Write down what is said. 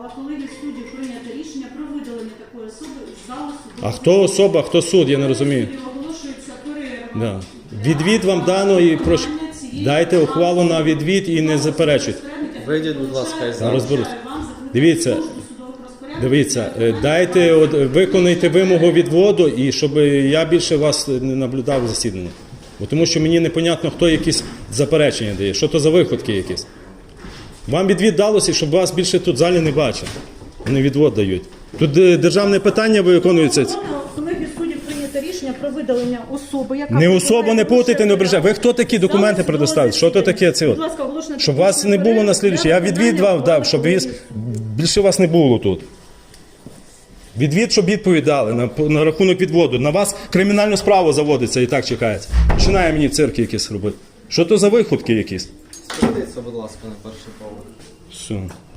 Але коли від суддів прийнято рішення про видалення такої особи з залу суду. А хто особа, хто суд, я не розумію. Оголошується перерва. Да. Відвід вам дано і прош... дайте ухвалу на відвід і не заперечуйте. Вийдіть, будь ласка, із залу. розберусь. Дивіться. Дивіться, е, дайте, от, е, виконайте вимогу відводу, і щоб я більше вас не наблюдав в засіданні. Бо тому що мені непонятно, хто якісь заперечення дає, що то за виходки якісь. Вам відвід далося, щоб вас більше тут в залі не бачив. Вони відвод дають. Тут е, державне питання виконується. Коли від суддів прийнято рішення про видалення особи, яка Не особу не путайте, не ображайте. Ви хто такі документи предоставите? Що то таке це? от? Будь ласка, оголошено Щоб вас не було на слідуючий. Я відвід вам дав, щоб ви- більше вас не було тут. Відвід, щоб відповідали на, на рахунок відводу. На вас кримінальну справу заводиться і так чекається. Починає мені цирки якісь робити. Що то за виходки якісь? Спустіться, будь ласка, на перший поверх. Все.